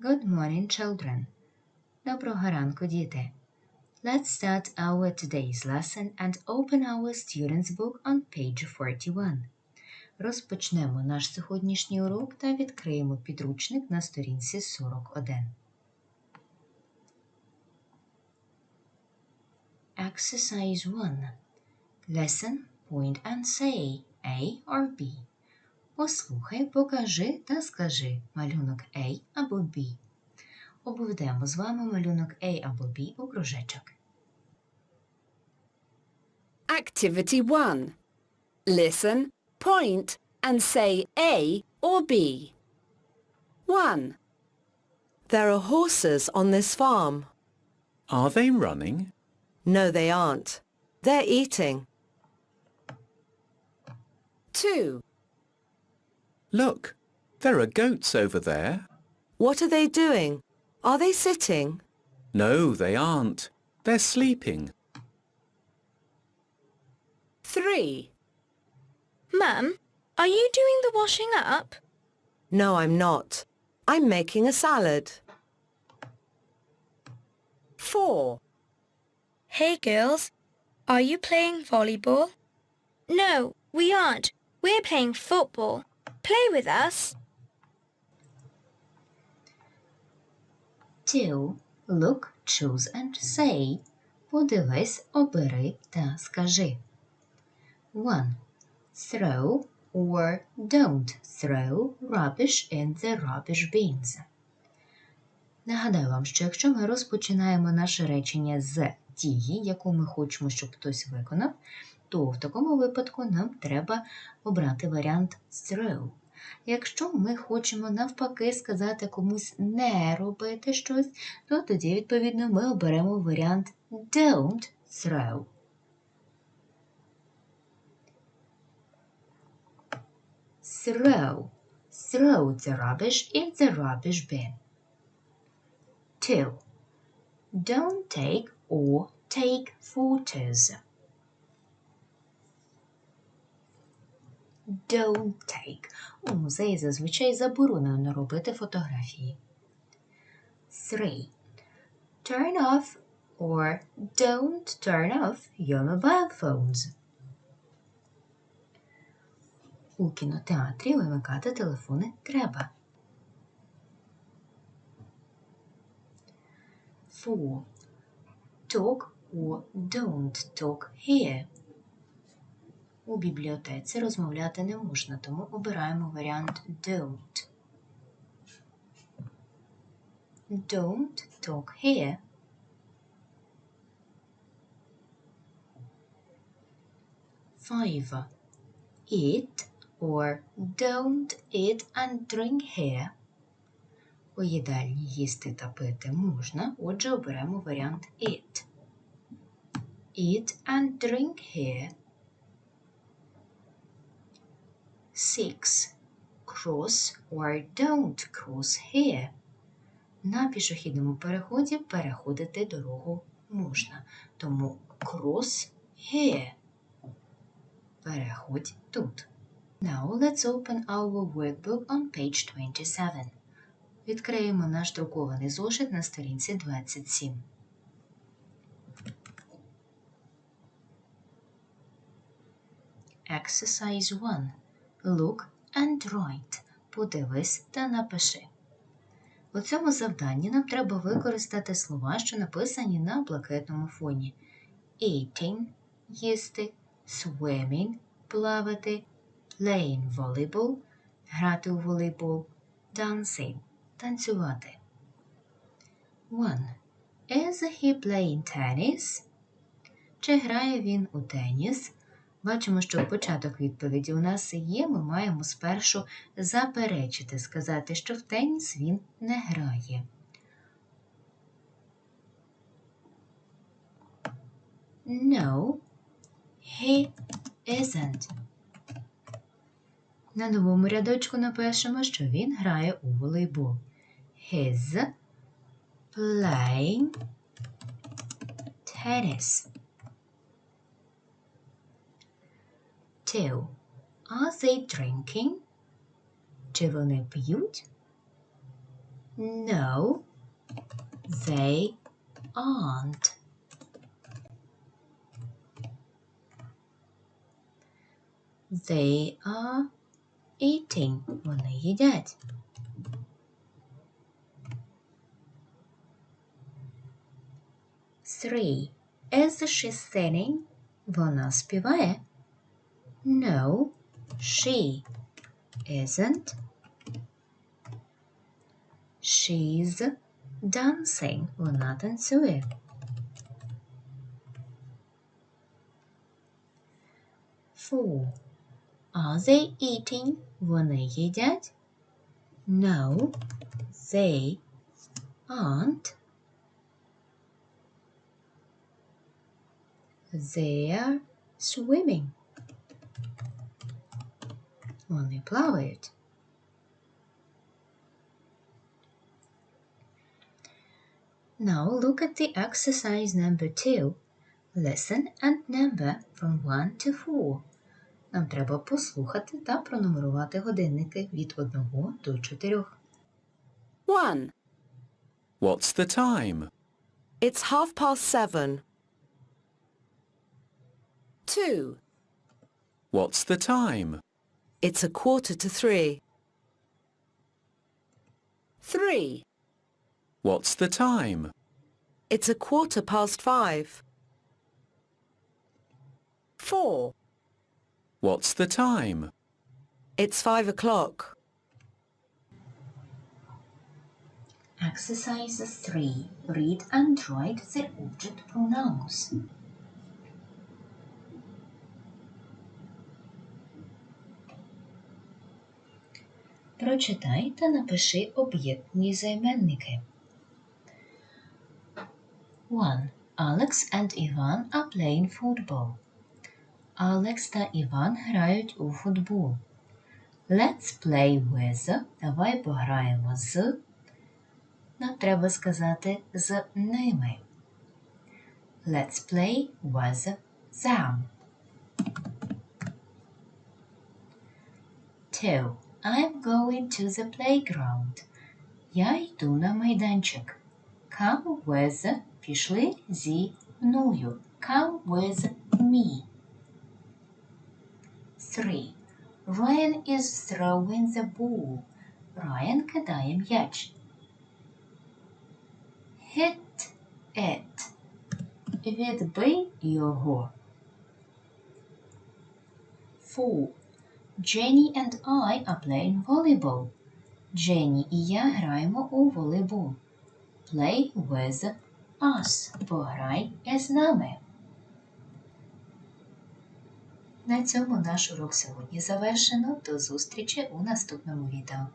Good morning, children. Доброго ранку, діти. Let's start our today's lesson and open our student's book on page 41. Розпочнемо наш сьогоднішній урок та відкриємо підручник на сторінці 41. Exercise 1. Listen, point and say A or B. Послухай, покажи та скажи малюнок A або B. Обведемо з вами малюнок A або B у кружечок. Activity 1. Listen, point, and say A or B. 1, There are horses on this farm. Are they running? No, they aren't. They're eating. 2, Look, there are goats over there. What are they doing? Are they sitting? No, they aren't. They're sleeping. 3, Mum, are you doing the washing up? No, I'm not. I'm making a salad. 4, Hey girls, are you playing volleyball? No, we aren't. We're playing football. Play with us. 2. Look, choose and say. Подивись, обери та скажи. 1. Throw or don't throw rubbish in the rubbish bins. Нагадаю вам, що якщо ми розпочинаємо наше речення з дії, яку ми хочемо, щоб хтось виконав, то в такому випадку нам треба обрати варіант throw. Якщо ми хочемо навпаки сказати комусь не робити щось, то тоді, відповідно, ми оберемо варіант don't throw. Throw. Throw the rubbish in the rubbish bin. 2. Don't take or take photos. Don't take. У музеї зазвичай заборонено робити фотографії. 3. Turn off or don't turn off your mobile phones. У кінотеатрі вимикати телефони треба. 4. Talk or don't talk here. У бібліотеці розмовляти не можна, тому обираємо варіант don't. Don't talk here. Five. Eat or don't eat and drink here. У їдальні їсти та пити можна, отже оберемо варіант eat. Eat and drink here. Six. Cross or don't cross here. На пішохідному переході переходити дорогу можна. Тому cross here. Переходь тут. Now let's open our workbook on page 27. Відкриємо наш друкований зошит на сторінці 27. Exercise 1. Look and write. Подивись та напиши. У цьому завданні нам треба використати слова, що написані на блакитному фоні. Eating – їсти, swimming – плавати, playing volleyball – грати у волейбол, dancing – танцювати. 1. Is he playing tennis? Чи грає він у теніс? Бачимо, що початок відповіді у нас є, ми маємо спершу заперечити, сказати, що в теніс він не грає. No, he isn't. На новому рядочку напишемо, що він грає у волейбол. He's playing tennis. Two. Are they drinking? Чи вони п'ють? No, they aren't. They are eating. Вони їдять. Three. Is she singing? Вона співає. No, she isn't. She's dancing. Вона танцює. Four. Are they eating? Вони їдять? No, they aren't. They're swimming. Вони плавають. Now look at the exercise number two. Listen and number from 1 to 4. Нам треба послухати та пронумерувати годинники від 1 до 4. 1, What's the time? It's half past seven. 2, What's the time? It's a quarter to three. 3, What's the time? It's a quarter past five. 4, What's the time? It's five o'clock. Exercise 3. Read and write the object pronouns. Прочитай та напиши об'єктні займенники. 1. Alex and Ivan are playing football. Алекс та Іван грають у футбол. Let's play with. Давай пограємо з. Нам треба сказати з ними. Let's play with them. 2. I'm going to the playground. Я йду на майданчик. Come with. Пішли зі мною. Come with me. 3. Ryan is throwing the ball. Райан кидає м'яч. Hit it. Відбий його. 4. Jenny and I are playing volleyball. Дженні і я граємо у волейбол. Play with us. Пограй з нами. На цьому наш урок сьогодні завершено. До зустрічі у наступному відео.